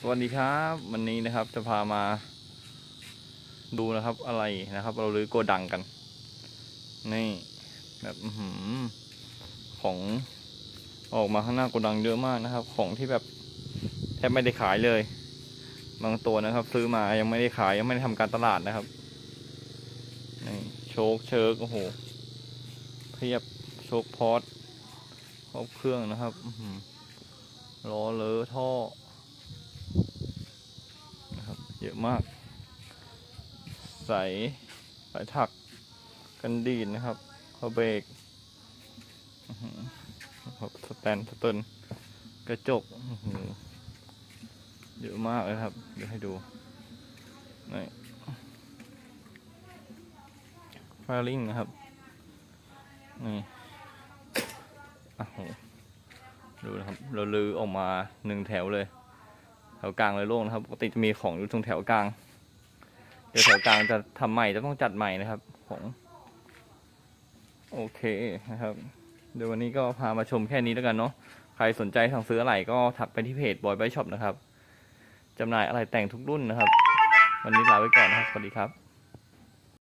สวัสดีครับวันนี้นะครับจะพามา ดูนะครับอะไรนะครับ เราลื้อโกดังกัน นี่แบบอของออกมาข้างหน้าโกดังเยอะมากนะครับ ของที่แบบแทบไม่ได้ขายเลย บางตัวนะครับ ซื้อมายังไม่ได้ขายยังไม่ได้ทำการตลาดนะครับนี่โชคเชิกโอ้โหเพียบโชคพอดครบเครื่องนะครับล้อหือล้อเลอท่อ เยอะมาก ใสสายถักกันดีนนะครับคอเบรกอื้อบสแตนสตนกระจกเยอะมากเลยครับ เดี๋ยวให้ดูนี่ฟาริงนะครับ นี่โอ้โหดูนะครับ เราลือออกมาหนึ่งแถวเลย วกลางเลยโล่งนะครับปกติจะมีของอยู่ตรงแถวกลางเดี๋ยวแถวกลางจะทำใหม่จะต้องจัดใหม่นะครับ ของ โอเคนะครับ เดี๋ยววันนี้ก็พามาชมแค่นี้แล้วกันเนาะใครสนใจสั่งซื้ออะไรก็ทักไปที่เพจบอยไบช็อปนะครับจำหน่ายอะไรแต่งทุกรุ่นนะครับ วันนี้ลาไปก่อนนะครับสวัสดีครับ